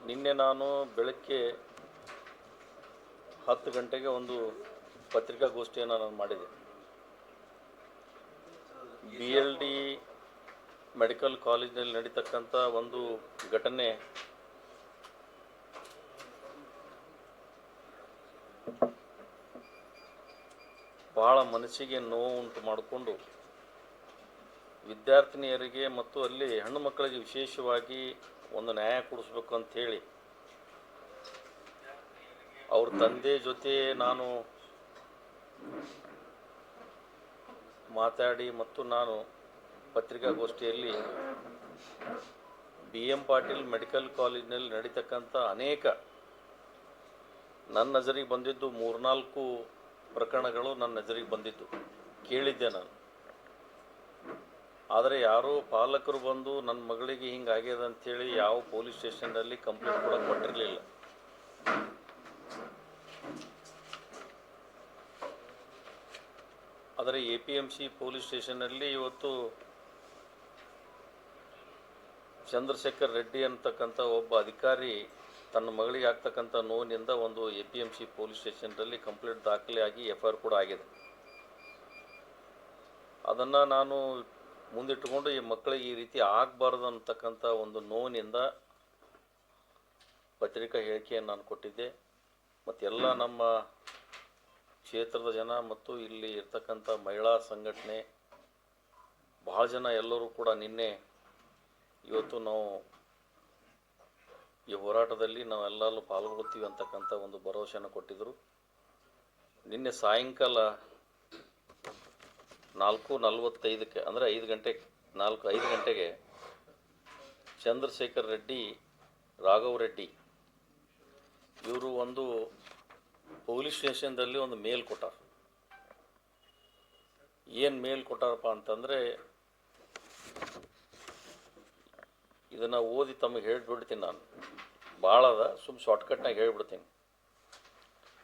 ನಿನ್ನೆ ನಾನು ಬೆಳಗ್ಗೆ ಹತ್ತು ಗಂಟೆಗೆ ಒಂದು ಪತ್ರಿಕಾಗೋಷ್ಠಿಯನ್ನು ನಾನು ಮಾಡಿದೆ. ಬಿ ಎಲ್ ಡಿ ಮೆಡಿಕಲ್ ಕಾಲೇಜಿನಲ್ಲಿ ನಡೀತಕ್ಕಂಥ ಒಂದು ಘಟನೆ ಭಾಳ ಮನಸ್ಸಿಗೆ ನೋವು ಉಂಟು ಮಾಡಿಕೊಂಡು ವಿದ್ಯಾರ್ಥಿನಿಯರಿಗೆ ಮತ್ತು ಅಲ್ಲಿ ಹೆಣ್ಣು ಮಕ್ಕಳಿಗೆ ವಿಶೇಷವಾಗಿ ಒಂದು ನ್ಯಾಯ ಕೊಡಿಸ್ಬೇಕು ಅಂಥೇಳಿ ಅವ್ರ ತಂದೆ ಜೊತೆ ನಾನು ಮಾತಾಡಿ ಮತ್ತು ನಾನು ಪತ್ರಿಕಾಗೋಷ್ಠಿಯಲ್ಲಿ ಬಿ ಎಂ ಪಾಟೀಲ್ ಮೆಡಿಕಲ್ ಕಾಲೇಜಿನಲ್ಲಿ ನಡೀತಕ್ಕಂಥ ಅನೇಕ ನನ್ನ ನಜರಿಗೆ ಬಂದಿದ್ದು ಮೂರ್ನಾಲ್ಕು ಪ್ರಕರಣಗಳು ನನ್ನ ನಜರಿಗೆ ಬಂದಿದ್ದು ಕೇಳಿದ್ದೆ ನಾನು. ಆದರೆ ಯಾರೋ ಪಾಲಕರು ಬಂದು ನನ್ನ ಮಗಳಿಗೆ ಹಿಂಗಾಗ್ಯದ ಅಂಥೇಳಿ ಯಾವ ಪೊಲೀಸ್ ಸ್ಟೇಷನ್ನಲ್ಲಿ ಕಂಪ್ಲೇಂಟ್ ಕೂಡ ಕೊಟ್ಟಿರಲಿಲ್ಲ. ಆದರೆ A P M C police ಸ್ಟೇಷನ್ನಲ್ಲಿ ಇವತ್ತು ಚಂದ್ರಶೇಖರ್ ರೆಡ್ಡಿ ಅಂತಕ್ಕಂಥ ಒಬ್ಬ ಅಧಿಕಾರಿ ತನ್ನ ಮಗಳಿಗೆ ಆಗ್ತಕ್ಕಂಥ ನೋವಿನಿಂದ ಒಂದು A P M C police ಸ್ಟೇಷನ್ನಲ್ಲಿ complaint ದಾಖಲೆ ಆಗಿ ಎಫ್ ಐ ಆರ್ ಕೂಡ ಆಗಿದೆ. ಅದನ್ನು ನಾನು ಮುಂದಿಟ್ಟುಕೊಂಡು ಈ ಮಕ್ಕಳಿಗೆ ಈ ರೀತಿ ಆಗಬಾರ್ದು ಅಂತಕ್ಕಂಥ ಒಂದು ನೋವಿನಿಂದ ಪತ್ರಿಕಾ ಹೇಳಿಕೆಯನ್ನು ನಾನು ಕೊಟ್ಟಿದ್ದೆ. ಮತ್ತು ಎಲ್ಲ ನಮ್ಮ ಕ್ಷೇತ್ರದ ಜನ ಮತ್ತು ಇಲ್ಲಿ ಇರ್ತಕ್ಕಂಥ ಮಹಿಳಾ ಸಂಘಟನೆ ಭಾಳ ಜನ ಎಲ್ಲರೂ ಕೂಡ ನಿನ್ನೆ ಇವತ್ತು ನಾವು ಈ ಹೋರಾಟದಲ್ಲಿ ನಾವೆಲ್ಲರೂ ಪಾಲ್ಗೊಳ್ತೀವಿ ಅಂತಕ್ಕಂಥ ಒಂದು ಭರವಸೆಯನ್ನು ಕೊಟ್ಟಿದ್ದರು ನಿನ್ನೆ ಸಾಯಂಕಾಲ ನಾಲ್ಕು ನಲವತ್ತೈದಕ್ಕೆ, ಅಂದರೆ ಐದು ಗಂಟೆ, ನಾಲ್ಕು, ಐದು ಗಂಟೆಗೆ ಚಂದ್ರಶೇಖರ್ ರೆಡ್ಡಿ, ರಾಘವ್ ರೆಡ್ಡಿ, ಇವರು ಒಂದು ಪೊಲೀಸ್ ಸ್ಟೇಷನ್ದಲ್ಲಿ ಒಂದು ಮೇಲ್ ಕೊಟ್ಟಾರ. ಏನು ಮೇಲ್ ಕೊಟ್ಟಾರಪ್ಪ ಅಂತಂದರೆ, ಇದನ್ನು ಓದಿ ತಮಗೆ ಹೇಳಿಬಿಡ್ತೀನಿ ನಾನು. ಭಾಳ ಅದ ಸುಮ್ಮ ಶಾರ್ಟ್ಕಟ್ನಾಗ ಹೇಳಿಬಿಡ್ತೀನಿ.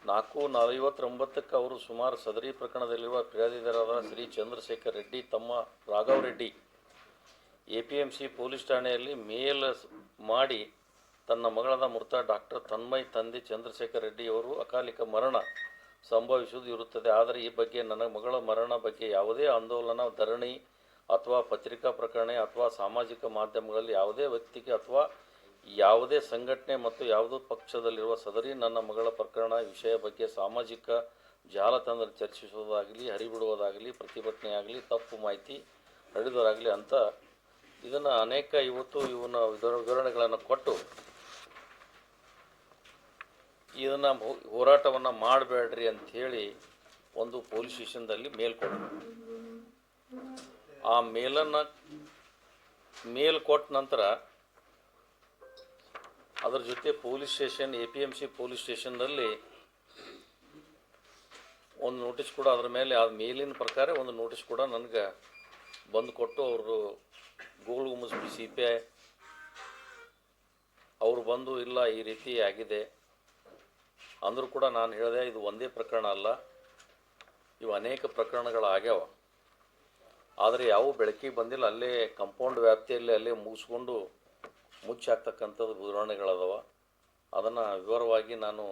ನಾಲ್ಕು ನಲವತ್ತೊಂಬತ್ತಕ್ಕೆ ಅವರು ಸುಮಾರು ಸದರಿ ಪ್ರಕರಣದಲ್ಲಿರುವ ಫಿರ್ಯಾದಿದಾರರಾದ ಶ್ರೀ ಚಂದ್ರಶೇಖರ್ ರೆಡ್ಡಿ ತಮ್ಮ Raghav Reddy A P M C police ಠಾಣೆಯಲ್ಲಿ ಮೇಲ್ ಮಾಡಿ ತನ್ನ ಮಗಳಾದ ಮೃತ ಡಾಕ್ಟರ್ ತನ್ಮಯ್ ತಂದೆ ಚಂದ್ರಶೇಖರ್ ರೆಡ್ಡಿ ಅವರು ಅಕಾಲಿಕ ಮರಣ ಸಂಭವಿಸುವುದು ಇರುತ್ತದೆ. ಆದರೆ ಈ ಬಗ್ಗೆ ನನ್ನ ಮಗಳ ಮರಣ ಬಗ್ಗೆ ಯಾವುದೇ ಆಂದೋಲನ, ಧರಣಿ ಅಥವಾ ಪತ್ರಿಕಾ ಪ್ರಕರಣ ಅಥವಾ ಸಾಮಾಜಿಕ ಮಾಧ್ಯಮಗಳಲ್ಲಿ ಯಾವುದೇ ವ್ಯಕ್ತಿಗೆ ಅಥವಾ ಯಾವುದೇ ಸಂಘಟನೆ ಮತ್ತು ಯಾವುದೋ ಪಕ್ಷದಲ್ಲಿರುವ ಸದರಿ ನನ್ನ ಮಗಳ ಪ್ರಕರಣ ವಿಷಯ ಬಗ್ಗೆ ಸಾಮಾಜಿಕ ಜಾಲತಾಣದಲ್ಲಿ ಚರ್ಚಿಸೋದಾಗಲಿ ಹರಿಬಿಡುವುದಾಗಲಿ, ಪ್ರತಿಭಟನೆಯಾಗಲಿ, ತಪ್ಪು ಮಾಹಿತಿ ಹರಿದೋರಾಗಲಿ ಅಂತ ಇದನ್ನು ಅನೇಕ ಇವತ್ತು ಇವನ ವಿವರ- ವಿವರಣೆಗಳನ್ನು ಕೊಟ್ಟು ಇದನ್ನು ಹೋರಾಟವನ್ನು ಮಾಡಬೇಡ್ರಿ ಅಂಥೇಳಿ ಒಂದು ಪೊಲೀಸ್ ಸ್ಟೇಷನ್ದಲ್ಲಿ ಮೇಲ್ ಕೊಟ್ಟರು ಆ ಮೇಲನ್ನು ಮೇಲ್ ಕೊಟ್ಟ ನಂತರ ಅದರ ಜೊತೆ police station, A P M C police ಸ್ಟೇಷನ್ನಲ್ಲಿ ಒಂದು ನೋಟಿಸ್ ಕೂಡ ಅದರ ಮೇಲೆ ಆ ಮೇಲಿನ ಪ್ರಕಾರ ಒಂದು ನೋಟಿಸ್ ಕೂಡ ನನಗೆ ಬಂದು ಕೊಟ್ಟು ಅವರು Gol Gumbaz C P I ಅವರು ಬಂದು ಇಲ್ಲ ಈ ರೀತಿ ಆಗಿದೆ ಅಂದರೂ ಕೂಡ ನಾನು ಹೇಳಿದೆ, ಇದು ಒಂದೇ ಪ್ರಕರಣ ಅಲ್ಲ, ಇವು ಅನೇಕ ಪ್ರಕರಣಗಳಾಗ್ಯಾವ ಆದರೆ ಯಾವ ಬೆಳಕಿಗೆ ಬಂದಿಲ್ಲ, ಅಲ್ಲೇ ಕಂಪೌಂಡ್ ವ್ಯಾಪ್ತಿಯಲ್ಲಿ ಅಲ್ಲೇ ಮುಗಿಸ್ಕೊಂಡು ಮುಚ್ಚಾಕ್ತಕ್ಕಂಥದ್ದು ಉದಾಹರಣೆಗಳದಾವ ಅದನ್ನು ವಿವರವಾಗಿ ನಾನು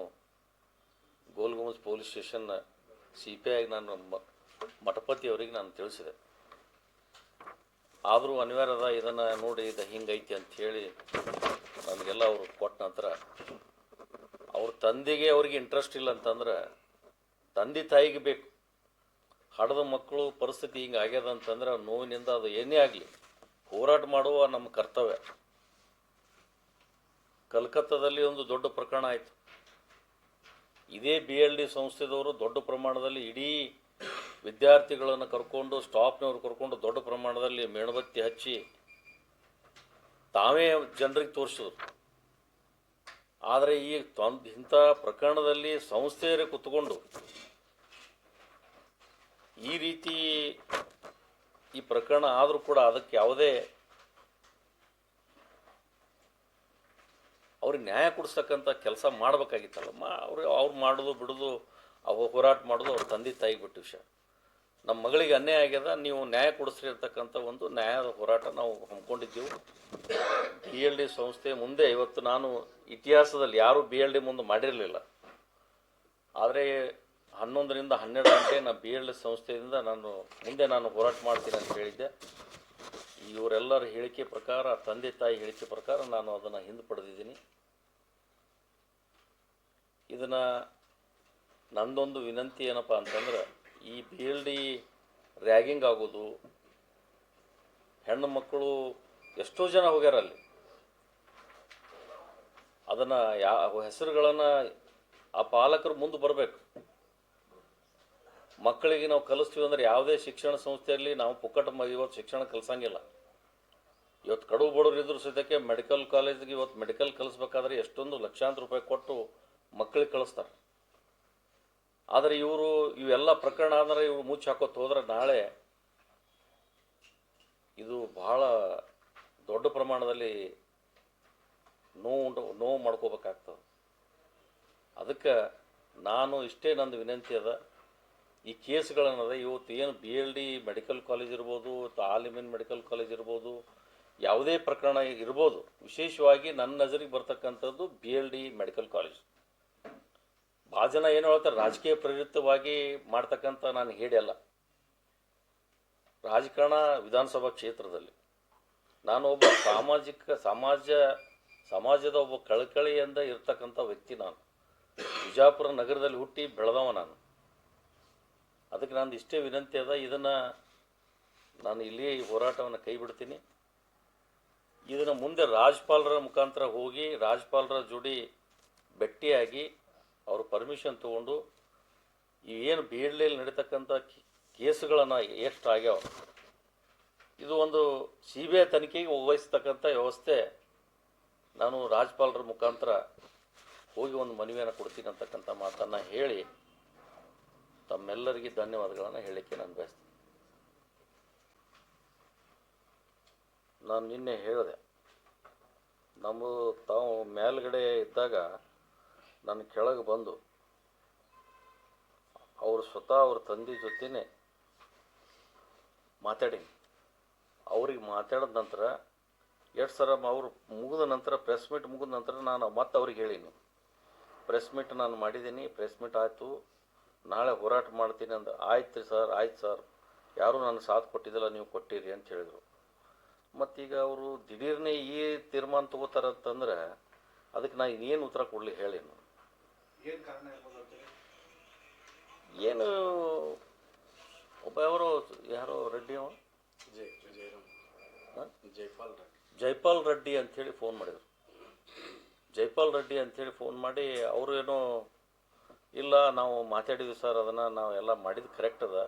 Golgumbaz police station C P ಐಗೆ ನಾನು ಮಠಪತಿ ಅವರಿಗೆ ನಾನು ತಿಳಿಸಿದೆ. ಆದರೂ ಅನಿವಾರ್ಯದ ಇದನ್ನು ನೋಡಿ ಇದು ಹಿಂಗೈತಿ ಅಂಥೇಳಿ ನನಗೆಲ್ಲ ಅವರು ಕೊಟ್ಟ ನಂತರ ಅವ್ರ ತಂದೆಗೆ ಅವ್ರಿಗೆ ಇಂಟ್ರೆಸ್ಟ್ ಇಲ್ಲ ಅಂತಂದ್ರೆ ತಂದೆ ತಾಯಿಗೆ ಬೇಕು. ಹಡದ ಮಕ್ಕಳು ಪರಿಸ್ಥಿತಿ ಹಿಂಗೆ ಆಗ್ಯದ ಅಂತಂದ್ರೆ ನೋವಿನಿಂದ ಅದು ಏನೇ ಆಗಲಿ ಹೋರಾಟ ಮಾಡುವ ನಮ್ಮ ಕರ್ತವ್ಯ. ಕಲ್ಕತ್ತಾದಲ್ಲಿ ಒಂದು ದೊಡ್ಡ ಪ್ರಕರಣ ಆಯಿತು. ಇದೇ ಬಿ ಎಲ್ ಡಿ ಸಂಸ್ಥೆದವರು ದೊಡ್ಡ ಪ್ರಮಾಣದಲ್ಲಿ ಇಡೀ ವಿದ್ಯಾರ್ಥಿಗಳನ್ನು ಕರ್ಕೊಂಡು ಸ್ಟಾಫ್ನವ್ರು ಕರ್ಕೊಂಡು ದೊಡ್ಡ ಪ್ರಮಾಣದಲ್ಲಿ ಮೇಣಬತ್ತಿ ಹಚ್ಚಿ ತಾವೇ ಜನರಿಗೆ ತೋರಿಸಿದ್ರು. ಆದರೆ ಈ ತೊಂದ್ ಇಂಥ ಪ್ರಕರಣದಲ್ಲಿ ಸಂಸ್ಥೆಯರೇ ಕುತ್ಕೊಂಡು ಈ ರೀತಿ ಈ ಪ್ರಕರಣ ಆದರೂ ಕೂಡ ಅದಕ್ಕೆ ಯಾವುದೇ ಅವ್ರಿಗೆ ನ್ಯಾಯ ಕೊಡಿಸ್ತಕ್ಕಂಥ ಕೆಲಸ ಮಾಡಬೇಕಾಗಿತ್ತಲ್ಲ ಮಾ ಅವ್ರು ಅವ್ರು ಮಾಡೋದು ಬಿಡೋದು ಅವ ಹೋರಾಟ ಮಾಡೋದು ಅವ್ರ ತಂದೆ ತಾಯಿಗೆ ಬಿಟ್ಟು ವಿಷಯ. ನಮ್ಮ ಮಗಳಿಗೆ ಅನ್ಯಾಯ ಆಗ್ಯದ, ನೀವು ನ್ಯಾಯ ಕೊಡಿಸ್ರಿ ಇರ್ತಕ್ಕಂಥ ಒಂದು ನ್ಯಾಯದ ಹೋರಾಟ ನಾವು ಹಮ್ಮಿಕೊಂಡಿದ್ದೆವು. ಬಿ ಎಲ್ ಡಿ ಸಂಸ್ಥೆ ಮುಂದೆ ಇವತ್ತು ನಾನು ಇತಿಹಾಸದಲ್ಲಿ ಯಾರೂ ಬಿ ಎಲ್ ಡಿ ಮುಂದೆ ಮಾಡಿರಲಿಲ್ಲ. ಆದರೆ ಹನ್ನೊಂದರಿಂದ ಹನ್ನೆರಡು ಗಂಟೆ ನಾನು ಬಿ ಎಲ್ ಡಿ ಸಂಸ್ಥೆಯಿಂದ ನಾನು ಮುಂದೆ ನಾನು ಹೋರಾಟ ಮಾಡ್ತೀನಿ ಅಂತ ಹೇಳಿದ್ದೆ. ಇವರೆಲ್ಲರ ಹೇಳಿಕೆ ಪ್ರಕಾರ, ತಂದೆ ತಾಯಿ ಹೇಳಿಕೆ ಪ್ರಕಾರ ನಾನು ಅದನ್ನು ಹಿಂದೆ ಪಡೆದಿದ್ದೀನಿ. ಇದನ್ನು ನಂದೊಂದು ವಿನಂತಿ ಏನಪ್ಪ ಅಂತಂದ್ರೆ, ಈ ಬಿ ಎಲ್ ಡಿ ರ್ಯಾಗಿಂಗ್ ಆಗೋದು, ಹೆಣ್ಣು ಮಕ್ಕಳು ಎಷ್ಟೋ ಜನ ಹೋಗ್ಯಾರ ಅಲ್ಲಿ. ಅದನ್ನು ಯಾವ ಹೆಸರುಗಳನ್ನು ಆ ಪಾಲಕರು ಮುಂದೆ ಬರಬೇಕು. ಮಕ್ಕಳಿಗೆ ನಾವು ಕಲಿಸ್ತೀವಿ ಅಂದ್ರೆ ಯಾವುದೇ ಶಿಕ್ಷಣ ಸಂಸ್ಥೆಯಲ್ಲಿ ನಾವು ಪುಕ್ಕಟ ಇವತ್ತು ಶಿಕ್ಷಣ ಕಲಿಸಂಗಿಲ್ಲ. ಇವತ್ತು ಕಡು ಬಡವರು ಇದ್ರು ಸದ್ಯಕ್ಕೆ ಮೆಡಿಕಲ್ ಕಾಲೇಜಿಗೆ ಇವತ್ತು ಮೆಡಿಕಲ್ ಕಲಿಸ್ಬೇಕಾದ್ರೆ ಎಷ್ಟೊಂದು ಲಕ್ಷಾಂತರ ರೂಪಾಯಿ ಕೊಟ್ಟು ಮಕ್ಕಳಿಗೆ ಕಳಿಸ್ತಾರೆ. ಆದರೆ ಇವರು, ಇವೆಲ್ಲ ಪ್ರಕರಣ ಆದರೆ ಇವರು ಮುಚ್ಚಿ ಹಾಕೋತ್ ಹೋದ್ರೆ ನಾಳೆ ಇದು ಬಹಳ ದೊಡ್ಡ ಪ್ರಮಾಣದಲ್ಲಿ ನೋವು ನೋವು ಮಾಡ್ಕೋಬೇಕಾಗ್ತದೆ. ಅದಕ್ಕೆ ನಾನು ಇಷ್ಟೇ ನಂದು ವಿನಂತಿ ಅದ, ಈ ಕೇಸ್ಗಳನ್ನದ ಇವತ್ತು ಏನು B L D medical college ಇರ್ಬೋದು ಆಲಿಮಿನ್ ಮೆಡಿಕಲ್ ಕಾಲೇಜ್ ಇರ್ಬೋದು, ಯಾವುದೇ ಪ್ರಕರಣ ಇರ್ಬೋದು, ವಿಶೇಷವಾಗಿ ನನ್ನ ನಜರಿಗೆ ಬರ್ತಕ್ಕಂಥದ್ದು B L D medical college. ಭಾಳ ಜನ ಏನು ಹೇಳ್ತಾರೆ, ರಾಜಕೀಯ ಪ್ರೇರಿತವಾಗಿ ಮಾಡ್ತಕ್ಕಂಥ ನಾನು ಹೇಳಲ್ಲ ರಾಜಕಾರಣ ವಿಧಾನಸಭಾ ಕ್ಷೇತ್ರದಲ್ಲಿ. ನಾನು ಒಬ್ಬ ಸಾಮಾಜಿಕ, ಸಮಾಜ, ಸಮಾಜದ ಒಬ್ಬ ಕಳಕಳಿಯಿಂದ ಇರ್ತಕ್ಕಂಥ ವ್ಯಕ್ತಿ ನಾನು. ವಿಜಾಪುರ ನಗರದಲ್ಲಿ ಹುಟ್ಟಿ ಬೆಳೆದವ ನಾನು. ಅದಕ್ಕೆ ನಂದು ಇಷ್ಟೇ ವಿನಂತಿ ಅದ, ಇದನ್ನು ನಾನು ಇಲ್ಲಿಯೇ ಈ ಹೋರಾಟವನ್ನು ಕೈ ಬಿಡ್ತೀನಿ. ಇದನ್ನು ಮುಂದೆ ರಾಜ್ಪಾಲರ ಮುಖಾಂತರ ಹೋಗಿ, ರಾಜ್ಪಾಲರ ಜೋಡಿ ಭೇಟಿಯಾಗಿ ಅವರು ಪರ್ಮಿಷನ್ ತೊಗೊಂಡು ಏನು ಬೇಡ್ಲೆಯಲ್ಲಿ ನಡೀತಕ್ಕಂಥ ಕೇಸುಗಳನ್ನು ಎಷ್ಟು ಆಗ್ಯಾವ. ಇದು ಒಂದು ಸಿ ಬಿ ಐ ತನಿಖೆಗೆ ವಹಿಸ್ತಕ್ಕಂಥ ವ್ಯವಸ್ಥೆ. ನಾನು ರಾಜ್ಪಾಲರ ಮುಖಾಂತರ ಹೋಗಿ ಒಂದು ಮನವಿಯನ್ನು ಕೊಡ್ತೀನಿ ಅಂತಕ್ಕಂಥ ಮಾತನ್ನು ಹೇಳಿ ತಮ್ಮೆಲ್ಲರಿಗೆ ಧನ್ಯವಾದಗಳನ್ನು ಹೇಳಲಿಕ್ಕೆ ನಾನು ಬಯಸ್ತೀನಿ. ನಾನು ನಿನ್ನೆ ಹೇಳಿದೆ, ನಮ್ಮ ತಾವು ಮೇಲ್ಗಡೆ ಇದ್ದಾಗ ನನ್ನ ಕೆಳಗೆ ಬಂದು ಅವರು ಸ್ವತಃ ಅವ್ರ ತಂದೆ ಜೊತೆನೇ ಮಾತಾಡೀನಿ. ಅವ್ರಿಗೆ ಮಾತಾಡಿದ ನಂತರ ಎಷ್ಟು ಸರ ಅವರು ಮುಗಿದ ನಂತರ ಪ್ರೆಸ್ ಮೀಟ್ ಮುಗಿದ ನಂತರ ನಾನು ಮತ್ತೆ ಅವ್ರಿಗೆ ಹೇಳೀನಿ. ಪ್ರೆಸ್ ಮೀಟ್ ನಾನು ಮಾಡಿದ್ದೀನಿ ಪ್ರೆಸ್ ಮೀಟ್ ಆಯಿತು. ನಾಳೆ ಹೋರಾಟ ಮಾಡ್ತೀನಿ ಅಂದ, ಆಯ್ತು ರೀ ಸರ್ ಆಯ್ತು ಸರ್ ಯಾರೂ ನಾನು ಸಾಥ್ ಕೊಟ್ಟಿದ್ದಿಲ್ಲ, ನೀವು ಕೊಟ್ಟಿರಿ ಅಂತ ಹೇಳಿದರು. ಮತ್ತೀಗ ಅವರು ದಿಢೀರ್ನೇ ಈ ತೀರ್ಮಾನ ತಗೋತಾರಂತಂದ್ರೆ ಅದಕ್ಕೆ ನಾನು ಇನ್ನೇನು ಉತ್ತರ ಕೊಡಲಿ ಹೇಳಿ ನಾನು ಏನ್ ಒಬ್ಬ ಯಾರೋ ಯಾರೋ ರೆಡ್ಡಿ ಅವ ಜೈ ಜಯರಾಮ್ ಹಾ? ಜೈಪಾಲ್ ರೆಡ್ಡಿ. ಜೈಪಾಲ್ ರೆಡ್ಡಿ ಅಂಥೇಳಿ ಫೋನ್ ಮಾಡಿದರು. ಜೈಪಾಲ್ ರೆಡ್ಡಿ ಅಂಥೇಳಿ ಫೋನ್ ಮಾಡಿ ಅವರು ಏನೋ ಇಲ್ಲ ನಾವು ಮಾತಾಡಿದ್ವಿ ಸರ್ ಅದನ್ನು ನಾವು ಎಲ್ಲ ಮಾಡಿದ್ದು ಕರೆಕ್ಟ್ ಅದ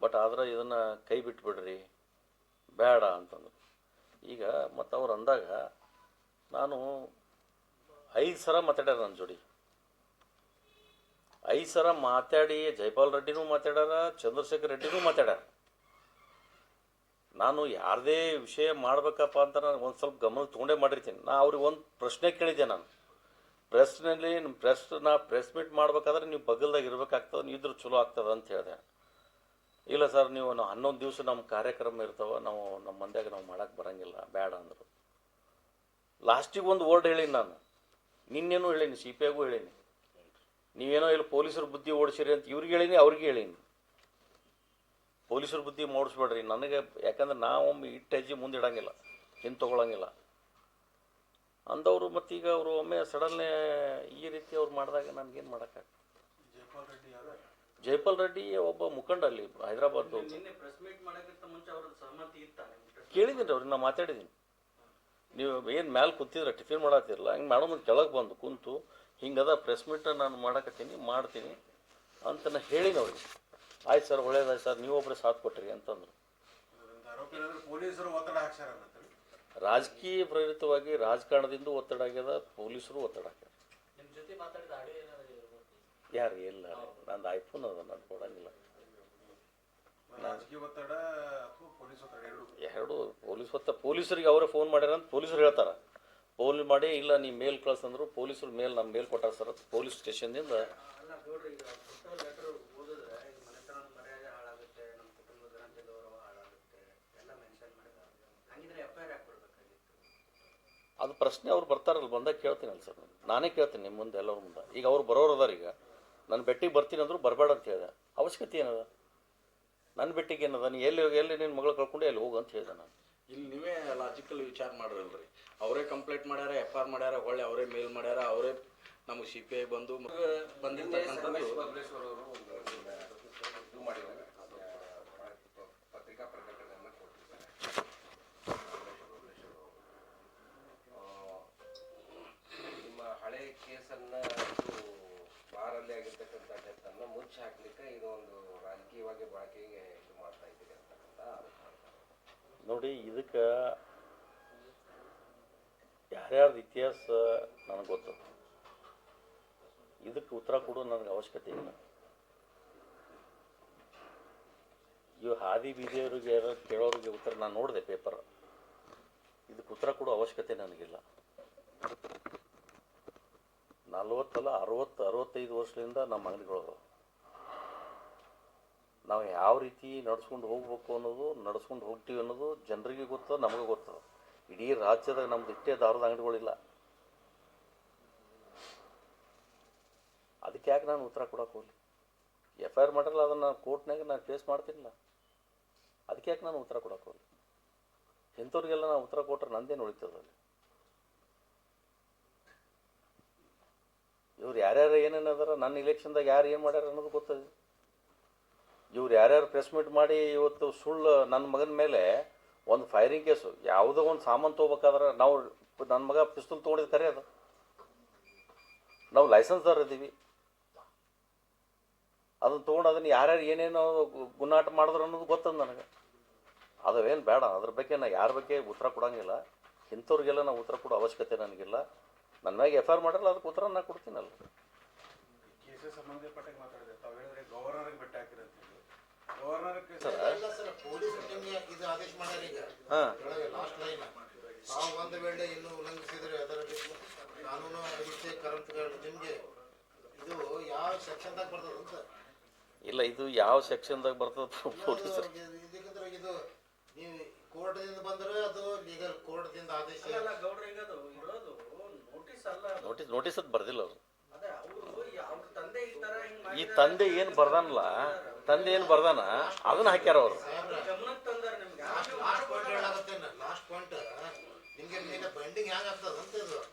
ಬಟ್ ಆದ್ರೆ ಇದನ್ನು ಕೈ ಬಿಟ್ಬಿಡ್ರಿ ಬೇಡ ಅಂತಂದ್ರು. ಈಗ ಮತ್ತು ಅವ್ರು ಅಂದಾಗ ನಾನು ಐದು ಸಲ ಮಾತಾಡ್ಯಾರ ನನ್ನ ಜೋಡಿ. ಐದು ಸರ ಮಾತಾಡಿ, ಜೈಪಾಲ್ ರೆಡ್ಡಿನೂ ಮಾತಾಡ್ಯಾರ, ಚಂದ್ರಶೇಖರ್ ರೆಡ್ಡಿನೂ ಮಾತಾಡ್ಯಾರ. ನಾನು ಯಾರದೇ ವಿಷಯ ಮಾಡ್ಬೇಕಪ್ಪ ಅಂತ ನಾನು ಒಂದು ಸ್ವಲ್ಪ ಗಮನ ತೊಗೊಂಡೇ ಮಾಡಿರ್ತೀನಿ. ನಾ ಅವ್ರಿಗೆ ಒಂದು ಪ್ರಶ್ನೆ ಕೇಳಿದ್ದೆ ನಾನು. ಪ್ರೆಸ್ನಲ್ಲಿ ನಿಮ್ಮ ಪ್ರೆಸ್ ನಾ ಪ್ರೆಸ್ ಮೀಟ್ ಮಾಡ್ಬೇಕಾದ್ರೆ ನೀವು ಬಗಲ್ದಾಗ ಇರ್ಬೇಕಾಗ್ತದೆ, ನೀವು ಇದ್ರೆ ಚಲೋ ಆಗ್ತದೆ ಅಂತ ಹೇಳಿದೆ. ಇಲ್ಲ ಸರ್, ನೀವು ನಾವು ಹನ್ನೊಂದು ದಿವಸ ನಮ್ಮ ಕಾರ್ಯಕ್ರಮ ಇರ್ತಾವೆ, ನಾವು ನಮ್ಮ ಮಂದ್ಯಾಗ ನಾವು ಮಾಡೋಕ್ಕೆ ಬರಂಗಿಲ್ಲ ಬೇಡ ಅಂದರು. ಲಾಸ್ಟಿಗೆ ಒಂದು ವರ್ಡ್ ಹೇಳೀನಿ ನಾನು. ನಿನ್ನೇನು ಹೇಳೀನಿ ಸಿ ಪಿ ಹೇಳೀನಿ. ನೀವೇನೋ ಇಲ್ಲಿ ಪೊಲೀಸರು ಬುದ್ಧಿ ಓಡಿಸಿರಿ ಅಂತ ಇವ್ರಿಗೆ ಹೇಳೀನಿ ಅವ್ರಿಗೆ ಹೇಳೀನಿ. ಪೊಲೀಸರು ಬುದ್ಧಿ ಮೂಡಿಸ್ಬೇಡ್ರಿ. ನನಗೆ ಯಾಕಂದ್ರೆ ನಾವೊಮ್ಮೆ ಇಟ್ಟು ಹೆಜ್ಜೆ ಮುಂದೆ ಇಡಂಗಿಲ್ಲ ಹಿಂದೆ ತೊಗೊಳಂಗಿಲ್ಲ. ಅಂದವರು ಮತ್ತೀಗ ಅವರು ಒಮ್ಮೆ ಸಡನ್ನೇ ಈ ರೀತಿ ಅವ್ರು ಮಾಡಿದಾಗ ನನಗೇನು ಮಾಡೋಕ್ಕಾಗ ಜೈಪಾಲ್ ರೆಡ್ಡಿ ಒಬ್ಬ ಮುಖಂಡ ಅಲ್ಲಿ ಹೈದರಾಬಾದ್ ಕೇಳಿದ್ದೀನಿ ಅವ್ರಿಗೆ ನಾ ಮಾತಾಡಿದ್ದೀನಿ. ನೀವು ಏನು ಮ್ಯಾಲೆ ಕೂತಿದ್ರೆ ಟಿಫಿನ್ ಮಾಡತ್ತಿರಲ್ಲ ಹಿಂಗೆ ಮಾಡೋದು ಕೆಳಗೆ ಬಂದು ಕುಂತು ಹಿಂಗದ ಪ್ರೆಸ್ ಮೀಟನ್ನು ನಾನು ಮಾಡಕತ್ತೀನಿ ಮಾಡ್ತೀನಿ ಅಂತ ನಾನು ಹೇಳಿನಿ ಅವ್ರಿಗೆ. ಆಯ್ತು ಸರ್ ಒಳ್ಳೇದಾಯ್ತು ಸರ್ ನೀವೊಬ್ಬರೇ ಸಾಥ್ ಕೊಟ್ಟಿರಿ ಅಂತಂದ್ರು. ರಾಜಕೀಯ ಪ್ರೇರಿತವಾಗಿ ರಾಜಕಾರಣದಿಂದ ಒತ್ತಡ ಆಗ್ಯದ ಪೊಲೀಸರು ಒತ್ತಡ ಆಗ್ಯದ ನಿಮ್ ಜೊತೆ ಮಾತಾಡಿದ ಆಡಿಯೋ ಏನಾದ್ರು ಯಾರು? ಇಲ್ಲ ನಂದು ಐಫೋನ್ ಅದ ನಾನು ಕೊಡಂಗಿಲ್ಲ. ಒತ್ತಡ ಅಥವಾ ಪೊಲೀಸ್ ಒತ್ತಡ ಎರಡು? ಎರಡು ಪೊಲೀಸ್ ಒತ್ತ ಪೊಲೀಸರಿಗೆ ಅವರೇ ಫೋನ್ ಮಾಡ್ಯಾರ ಅಂತ ಪೊಲೀಸರು ಹೇಳ್ತಾರೆ. ಪೋಲ್ ಮಾಡಿ ಇಲ್ಲ ನೀವು ಮೇಲ್ ಕಳ್ಸಂದ್ರು ಪೊಲೀಸರು ಮೇಲ್ ನಮ್ಮ ಮೇಲ್ ಕೊಟ್ಟಾರ ಸರ್ ಪೊಲೀಸ್ ಸ್ಟೇಷನ್ನಿಂದ. ಅದು ಪ್ರಶ್ನೆ ಅವ್ರು ಬರ್ತಾರಲ್ಲ ಬಂದಾಗ ಕೇಳ್ತೀನಲ್ಲ ಸರ್ ನಾನೇ ಕೇಳ್ತೀನಿ ನಿಮ್ಮ ಮುಂದೆ ಎಲ್ಲರ ಮುಂದೆ. ಈಗ ಅವ್ರು ಬರೋರು ಅದಾರ ಈಗ. ನನ್ನ ಬೆಟ್ಟಿಗೆ ಬರ್ತೀನಿ ಅಂದ್ರು ಬರಬೇಡ ಅಂತ ಹೇಳಿದೆ. ಅವಶ್ಯಕತೆ ಏನದ? ನನ್ನ ಬೆಟ್ಟಿಗೆ ಏನದ? ನೀ ಎಲ್ಲಿ ಹೋಗಿ ಎಲ್ಲಿ ನಿನ್ನ ಮಗಳು ಕಳ್ಕೊಂಡು ಎಲ್ಲಿ ಹೋಗು ಅಂತ ಹೇಳಿದೆ ನಾನು. ಇಲ್ಲಿ ನೀವೇ ಲಾಜಿಕಲ್ ವಿಚಾರ ಮಾಡ್ರಲ್ರಿ. ಅವರೇ ಕಂಪ್ಲೇಂಟ್ ಮಾಡ್ಯಾರ ಎಫ್ ಆರ್ ಮಾಡ್ಯಾರ ಹೊಳ್ಳಿ ಅವರೇ ಮೇಲ್ ಮಾಡ್ಯಾರ ಅವರೇ ನಮಗೆ ಸಿ ಪಿ ಐ ಬಂದು ಬಂದಿರ್ತಕ್ಕಂಥದ್ದು. ಕೇಸನ್ನ ಬಾರಲ್ಲಿ ಆಗಿರ್ತಕ್ಕಂಥ ಡೆತ್ತನ್ನು ಮುಚ್ಚಿ ಹಾಕ್ಲಿಕ್ಕೆ ಇದು ಒಂದು ರಾಜಕೀಯವಾಗಿ ಬಳಕೆಗೆ ಇದು ಮಾಡ್ತಾ ಇದ್ದೀರಿ ಅಂತಕ್ಕಂಥ ನೋಡಿ ಇದಕ್ಕೆ ಯಾರ್ಯಾರ್ದು ಇತಿಹಾಸ ನನಗೆ ಗೊತ್ತು. ಇದಕ್ಕೆ ಉತ್ತರ ಕೊಡೋ ನನಗೆ ಅವಶ್ಯಕತೆ ಇಲ್ಲ. ಇವು ಹಾದಿ ಬೀದಿಯವರಿಗೆ ಕೇಳೋರಿಗೆ ಉತ್ತರ ನಾನು ನೋಡಿದೆ ಪೇಪರ್. ಇದಕ್ಕೆ ಉತ್ತರ ಕೊಡೋ ಅವಶ್ಯಕತೆ ನನಗಿಲ್ಲ. ನಲ್ವತ್ತಲ್ಲ ಅರವತ್ತು, ಅರವತ್ತೈದು ವರ್ಷದಿಂದ ನಮ್ಮ ಅಂಗಡಿಗಳು ನಾವು ಯಾವ ರೀತಿ ನಡ್ಸ್ಕೊಂಡು ಹೋಗ್ಬೇಕು ಅನ್ನೋದು, ನಡ್ಸ್ಕೊಂಡು ಹೋಗ್ತೀವಿ ಅನ್ನೋದು ಜನರಿಗೆ ಗೊತ್ತು, ನಮಗೂ ಗೊತ್ತದ ಇಡೀ ರಾಜ್ಯದಾಗ ನಮ್ದು ಇಷ್ಟೇ ದಾರದ ಅಂಗಡಿಗಳಿಲ್ಲ. ಅದಕ್ಕೆ ಯಾಕೆ ನಾನು ಉತ್ತರ ಕೊಡಕ್ಕೆ ಹೋಗ್ಲಿ? ಎಫ್ ಐ ಆರ್ ಮಾಡಿರಲ್ಲ, ಅದನ್ನು ನಾನು ಕೋರ್ಟ್ನಾಗ ನಾನು ಫೇಸ್ ಮಾಡ್ತಿರಲಿಲ್ಲ. ಅದಕ್ಕೆ ಯಾಕೆ ನಾನು ಉತ್ತರ ಕೊಡಕ್ಕೆ ಹೋಗ್ಲಿ? ಇಂಥವ್ರಿಗೆಲ್ಲ ನಾನು ಉತ್ತರ ಕೊಟ್ರೆ ನಂದೇನು ಉಳಿತದಲ್ಲಿ ಇವ್ರು ಯಾರ್ಯಾರು ಏನೇನು ಅದಾರ, ನನ್ನ ಇಲೆಕ್ಷನ್ದಾಗ ಯಾರು ಏನು ಮಾಡ್ಯಾರ ಅನ್ನೋದು ಗೊತ್ತದೆ. ಇವ್ರು ಯಾರ್ಯಾರು ಪ್ರೆಸ್ ಮೀಟ್ ಮಾಡಿ ಇವತ್ತು ಸುಳ್ಳು ನನ್ನ ಮಗನ ಮೇಲೆ ಒಂದು ಫೈರಿಂಗ್ ಕೇಸು ಯಾವುದೋ ಒಂದು ಸಾಮಾನು ತೊಗೋಬೇಕಾದ್ರೆ ನಾವು ನನ್ನ ಮಗ ಪಿಸ್ತೂಲ್ ತೊಗೊಂಡಿದ್ ಖರೆ ಅದು. ನಾವು ಲೈಸೆನ್ಸ್ದವ್ರು ಇದ್ದೀವಿ ಅದನ್ನು ತೊಗೊಂಡು ಅದನ್ನು ಯಾರ್ಯಾರು ಏನೇನು ಗುನ್ನಾಟ ಮಾಡಿದ್ರು ಅನ್ನೋದು ಗೊತ್ತದ ನನಗೆ. ಅದೇನು ಬೇಡ, ಅದ್ರ ಬಗ್ಗೆ ನಾ ಯಾರ ಬಗ್ಗೆ ಉತ್ತರ ಕೊಡೋಂಗಿಲ್ಲ. ಇಂಥವ್ರಿಗೆಲ್ಲ ನಾವು ಉತ್ತರ ಕೊಡೋ ಅವಶ್ಯಕತೆ ನನಗಿಲ್ಲ. ನನ್ನ ಮ್ಯಾಗೆ ಎಫ್ ಐ ಆರ್ ಮಾಡಿರಲ್ಲ, ಅದಕ್ಕೆ ಉತ್ತರ ನಾ ಕೊಡ್ತೀನಲ್ಲ. ತಾವು ಒಂದು ವೇಳೆ ಇನ್ನು ಉಲ್ಲಂಘಿಸಿದ್ರೆ ಅದರಲ್ಲಿ ಕಾನೂನು ಕರಂತಗಳು ನಿಮ್ಗೆ ಇದು ಯಾವ ಸೆಕ್ಷನ್ದಾಗ ಬರ್ತದ ಅಂತ ಇಲ್ಲ ಇದು ಯಾವ ಸೆಕ್ಷನ್ದಾಗ ಬರ್ತದೆ ಪೊಲೀಸರು ಇದಕ್ಕಿಂತ ಇದು ನೀವು ಕೋರ್ಟ್ದಿಂದ ಬಂದ್ರೆ ಅದು ಲೀಗಲ್ ಕೋರ್ಟ್ದಿಂದ ಆದೇಶ ಅಲ್ಲ ಗೌಡ್ರ ಈಗ ಅದು ಇರೋದು ನೋಟಿಸ್ ಅಲ್ಲ ಅದು. ನೋಟಿಸ್ ನೋಟಿಸ್ ಅದು ಬರ್ದಿಲ್ಲ ಅವರು ಈ ತಂದೆ ಏನು ಬರ್ದಾನಲ್ಲ ತಂದೆ ಏನು ಬರ್ದಾನ ಅದನ್ನ ಹಾಕ್ಯಾರ ಅವರು.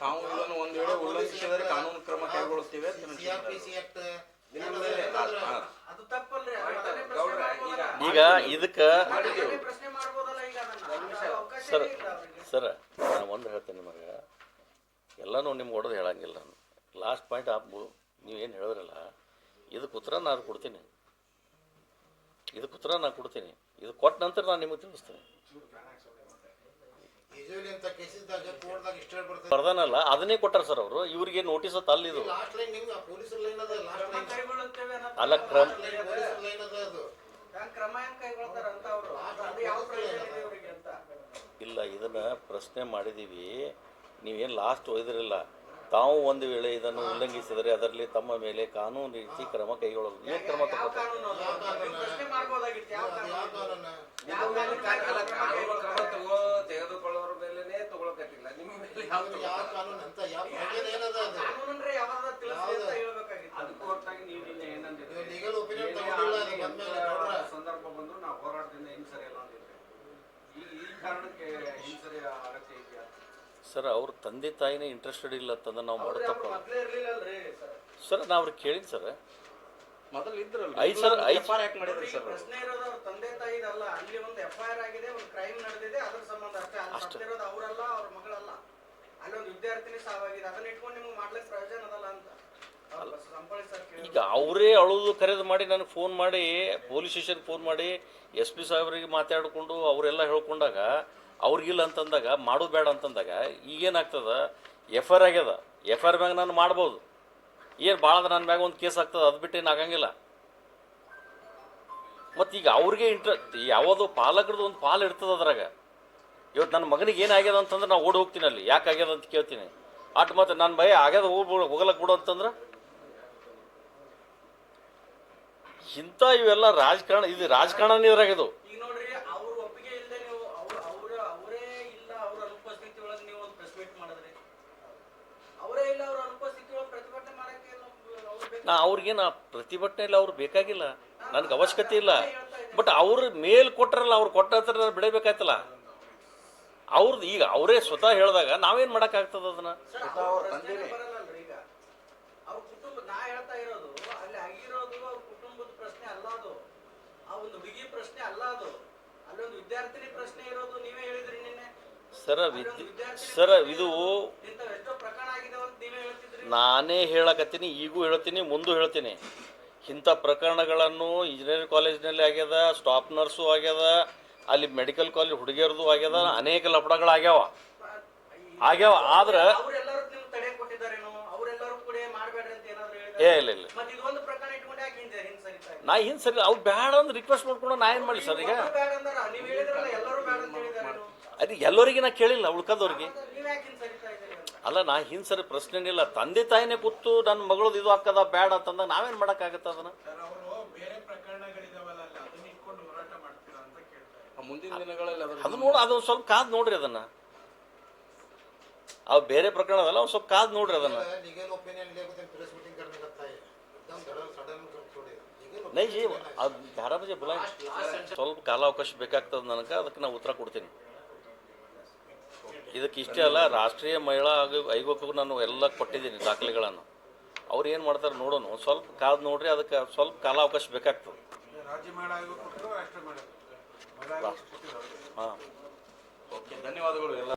ತಾವು ಇದನ್ನು ಒಂದು ವೇಳೆ ಉಲ್ಲಂಘಿಸಿದರೆ ಕಾನೂನು ಕ್ರಮ ಕೈಗೊಳ್ಳುತ್ತೇವೆ. ಈಗ ಇದಕ್ಕೆ ಅದನ್ನೇ ಪ್ರಶ್ನೆ ಮಾಡ್ಬೋದಲ್ಲ ಈಗ ಅದನ್ನ. Sir sir. ನಾನು ಒಂದು ಹೇಳ್ತೇನೆ ನಿಮಗೆ. ಎಲ್ಲನೂ ನಿಮ್ಗೆ ಹೊಡೆದು ಹೇಳಂಗಿಲ್ಲ ನಾನು. ಲಾಸ್ಟ್ ಪಾಯಿಂಟ್ ಆಪ್ ನೀವು ಏನು ಹೇಳಿದ್ರಲ್ಲ ಇದಕ್ಕೆ ಉತ್ತರ ನಾನು ಕೊಡ್ತೀನಿ. ಇದಕ್ಕೆ ಉತ್ತರ ನಾನು ಕೊಡ್ತೀನಿ. ಇದು ಕೊಟ್ಟ ನಂತರ ನಾನು ನಿಮಗೆ ತಿಳಿಸ್ತೀನಿ. ಬರ್ದನಲ್ಲ ಅದನ್ನೇ ಕೊಟ್ಟಾರ ಸರ್ ಅವರು. ಇವ್ರಿಗೆ ನೋಟಿಸ್ ಅಂತ ಅಲ್ಲಿದು ಲಾಸ್ಟ್ ಲೈನ್ ನಿಮ್ಗೆ ಪೊಲೀಸರ ಲೈನ್ ಅದ ಲಾಸ್ಟ್ ಲೈನ್ ಕೈಗೊಳ್ಳುತ್ತೇವೆ ಅನ್ನೋದು. ಅಲ್ಲ ಕ್ರಮ ಲೈನ್ ಅದು ಹೆಂಗ್ ಕ್ರಮ ಹೆಂಗ್ ಅಂತ ಅವರು. ಅದು ಯಾವ ಪ್ರಯೋಜನ ಇದೆ ಅಂತ. ಇಲ್ಲ ಇದನ್ನ ಪ್ರಶ್ನೆ ಮಾಡಿದೀವಿ. ನೀವೇನು ಲಾಸ್ಟ್ ಒಯ್ದಿರಲಿಲ್ಲ ತಾವು ಒಂದು ವೇಳೆ ಇದನ್ನು ಉಲ್ಲಂಘಿಸಿದರೆ ಅದರಲ್ಲಿ ತಮ್ಮ ಮೇಲೆ ಕಾನೂನು ರೀತಿ ಕ್ರಮ ಕೈಗೊಳ್ಳಬಹುದು. ಏನು ಕ್ರಮ ಸಂದರ್ಭ ಬಂದು ನಾವು ಹೋರಾಟದಿಂದ ಹಿಂಸರಿಯಲ್ಲ ಅಲ್ಲ ಈ ಈ ಕಾರಣಕ್ಕೆ ಹಿಂಸರಿ ಅಗತ್ಯ ಸರ್ ಅವ್ರ ತಂದೆ ತಾಯಿನೇ ಇಂಟ್ರೆಸ್ಟೆಡ್ ಇಲ್ಲ ತಂದ್ರೆ ನಾವು ಮಾಡ್ತಪ್ಪ. ತಪ್ಪ ಸರ್. ಸರ್ ನಾ ಅವ್ರಿಗೆ ಕೇಳಿದ್ದು ಸರ್. ಮೊದಲು ಇದ್ರಲ್ಲ ಐದ್ ಸರ್, ಐದ್- ಎಫ್ ಆರ್ ಯಾಕೆ ಮಾಡಿದ್ರಿ ಈಗ ಸರ್ ಪ್ರಶ್ನೆ ಇರೋದು ಅವ್ರ ತಂದೆ ತಾಯಿದಲ್ಲ ಅಲ್ಲಿ ಒಂದು ಎಫ್ ಐ ಆರ್ ಆಗಿದೆ ಒಂದು ಕ್ರೈಮ್ ನಡೆದಿದೆ ಅದ್ರ ಸಂಬಂಧ ಅಷ್ಟೇ. ಅಲ್ಲಿ ಸತ್ತಿರೋದು ಅವರಲ್ಲ ಅವ್ರ ಮಗಳಲ್ಲ. ಅಲ್ಲಿ ಒಂದು ವಿದ್ಯಾರ್ಥಿನಿ ಸಾವಾಗಿದೆ ಅದನ್ನ ಇಟ್ಕೊಂಡು ನಿಮ್ಗೆ ಮಾಡ್ಲಿಕ್ಕೆ ಪ್ರಯೋಜನ ಅದಲ್ಲ ಅಂತ. ಅವ್ರು ಸಂಪಳಿ ಸರ್ ಕೇಳಿ ಈಗ ಅವರೇ ಅಳುದು ಕರೆದು ಮಾಡಿ ನನಗೆ ಫೋನ್ ಮಾಡಿ ಪೊಲೀಸ್ ಸ್ಟೇಷನ್ಗೆ ಫೋನ್ ಮಾಡಿ ಎಸ್ ಪಿ ಸಾಹೇಬ್ರಿಗೆ ಮಾತಾಡಿಕೊಂಡು ಅವರೆಲ್ಲ ಹೇಳ್ಕೊಂಡಾಗ ಅವ್ರಿಗಿಲ್ಲ ಅಂತಂದಾಗ, ಮಾಡೋದು ಬೇಡ ಅಂತಂದಾಗ ಈಗೇನಾಗ್ತದ? ಎಫ್ ಆರ್ ಆಗ್ಯದ. ಎಫ್ ಆರ್ ಮ್ಯಾಗ ನಾನು ಮಾಡ್ಬೋದು. ಏನು ಭಾಳ ನನ್ನ ಮ್ಯಾಗ ಒಂದು ಕೇಸ್ ಆಗ್ತದೆ, ಅದು ಬಿಟ್ಟು ಏನು ಆಗಂಗಿಲ್ಲ. ಮತ್ತು ಈಗ ಅವ್ರಿಗೆ ಇಂಟ್ರ ಯಾವುದೋ ಪಾಲಕರದ್ದು ಒಂದು ಪಾಲು ಇರ್ತದೆ ಅದ್ರಾಗ. ಇವತ್ತು ನನ್ನ ಮಗನಿಗೆ ಏನಾಗ್ಯದ ಅಂತಂದ್ರೆ ನಾನು ಓಡಿ ಹೋಗ್ತೀನಿ ಅಲ್ಲಿ. ಯಾಕೆ ಆಗ್ಯದ ಅಂತ ಕೇಳ್ತೀನಿ. ಅಟ್ ಮತ್ತು ನನ್ನ ಭಯ ಆಗ್ಯದ ಹೋಗ್ಬಿಡು ಹೋಗಲಕ್ಕೆ ಬಿಡು ಅಂತಂದ್ರೆ? ಇಂಥ ಇವೆಲ್ಲ ರಾಜಕಾರಣ, ಇದು ರಾಜಕಾರಣನೇ ಇದ್ರಾಗ ಇದು ಈಗ ನೋಡ್ರಿ ಅವ್ರ ಒಪ್ಪಿಗೆ ಇಲ್ಲದೆ ನೀವು ಅವ್ರ ಅವ್ರ ಅವರೇ ಇಲ್ಲ ಅವ್ರ ಅನುಪಸ್ಥಿತಿ ಒಳಗೆ ನೀವು ಒಂದು ಪ್ರೆಸ್ ಮೀಟ್ ಮಾಡಿದ್ರಿ ನಾ ಅವ್ರಿಗೇನು ಆ ಪ್ರತಿಭಟನೆಯಲ್ಲಿ ಅವ್ರು ಬೇಕಾಗಿಲ್ಲ. ನನಗೆ ಅವಶ್ಯಕತೆ ಇಲ್ಲ. ಬಟ್ ಅವ್ರ ಮೇಲ್ ಕೊಟ್ಟರಲ್ಲ ಅವ್ರು ಕೊಟ್ಟ ಹತ್ರ ನಾನು ಬಿಡಬೇಕಾಯ್ತಲ್ಲ. ಅವ್ರದ್ದು ಈಗ ಅವರೇ ಸ್ವತಃ ಹೇಳಿದಾಗ ನಾವೇನು ಮಾಡೋಕ್ಕಾಗ್ತದೆ ಅದನ್ನು? ಸರ್, ಸ್ವತಃ ಅವ್ರ ಅವ್ರ ಪ್ರಶ್ನೆನೇ ತಂದೆನೇ. ಈಗ ಅವ್ರ ಕುಟುಂಬ ನಾ ಹೇಳ್ತಾ ಇರೋದು ಅಲ್ಲಿ ಆಗಿರೋದು ಕುಟುಂಬದ ಪ್ರಶ್ನೆ ಅಲ್ಲ ಅದು. ಆ ಒಂದು ಹುಡುಗಿ ಪ್ರಶ್ನೆ ಅಲ್ಲ ಅದು. ಅಲ್ಲೊಂದು ವಿದ್ಯಾರ್ಥಿನಿ ಪ್ರಶ್ನೆ ಇರೋದು ನೀವೇ ಹೇಳಿದ್ರಿ ನಿನ್ನೆ. ಸರ ವಿದ್ಯು ಸರ ಇದು ನಾನೇ ಹೇಳಕತ್ತೀನಿ, ಈಗೂ ಹೇಳ್ತೀನಿ ಮುಂದೂ ಹೇಳ್ತೀನಿ. ಇಂಥ ಪ್ರಕರಣಗಳನ್ನು ಇಂಜಿನಿಯರಿಂಗ್ ಕಾಲೇಜ್ನಲ್ಲಿ ಆಗ್ಯದ ಸ್ಟಾಪ್ ನರ್ಸು ಆಗ್ಯದ, ಅಲ್ಲಿ ಮೆಡಿಕಲ್ ಕಾಲೇಜ್ ಹುಡುಗಿಯರದು ಆಗ್ಯದ, ಅನೇಕ ಲಪಡಗಳು ಆಗ್ಯಾವ, ಆದ್ರೆ ಏ, ಇಲ್ಲ ಇಲ್ಲ. ಹಿಂದೆ ಹಿಂದೆ? ನಾ ಹಿಂಗೆ ಸರಿ ಅವ್ರು ಬೇಡ ಅಂದ್ರೆ ರಿಕ್ವೆಸ್ಟ್ ಮಾಡ್ಕೊಂಡು ನಾ ಏನು ಮಾಡಿ ಸರ್ ಈಗ? ಅದು ಎಲ್ಲರಿಗೆ ನಾ ಕೇಳಿಲ್ಲ ಉಳ್ಕದವ್ರಿಗೆ. ಅಲ್ಲ ನಾ ಹಿಂಸರಿ ಪ್ರಶ್ನೆ ಇಲ್ಲ. ತಂದೆ ತಾಯಿನೇ ಕೂತು ನನ್ನ ಮಗಳದು ಇದು ಹಾಕದ ಬೇಡ ಅಂತಂದಾಗ ನಾವೇನು ಮಾಡೋಕ್ಕಾಗತ್ತೆ ಅದನ್ನು? ಮುಂದಿನ ಅದು ನೋಡಿ ಅದೊಂದು ಸ್ವಲ್ಪ ಕಾದ್ ನೋಡ್ರಿ ಅದನ್ನ. ಅವ್ ಬೇರೆ ಪ್ರಕರಣ ಅದಲ್ಲ ಸ್ವಲ್ಪ ಕಾದ್ ನೋಡ್ರಿ ಅದನ್ನ. ನೈಜಿ ಅದು ಧಾರಾಪತಿ ಬುಲಾಯ್. ಸ್ವಲ್ಪ ಕಾಲಾವಕಾಶ ಬೇಕಾಗ್ತದೆ ನನಗೆ ಅದಕ್ಕೆ ನಾವು ಉತ್ತರ ಕೊಡ್ತೀನಿ. ಇದಕ್ಕೆ ಇಷ್ಟೇ ಅಲ್ಲ ರಾಷ್ಟ್ರೀಯ ಮಹಿಳಾ ಆಯೋಗ ಆಯೋಗಕ್ಕೂ ನಾನು ಎಲ್ಲ ಕೊಟ್ಟಿದ್ದೀನಿ ದಾಖಲೆಗಳನ್ನು ಅವ್ರು ಏನು ಮಾಡ್ತಾರೆ ನೋಡೋಣ ಒಂದ್ ಸ್ವಲ್ಪ ಕಾದು ನೋಡ್ರಿ ಅದಕ್ಕೆ ಸ್ವಲ್ಪ ಕಾಲಾವಕಾಶ ಬೇಕಾಗ್ತದೆ ಹಾಂ ಓಕೆ ಧನ್ಯವಾದಗಳು ಎಲ್ಲ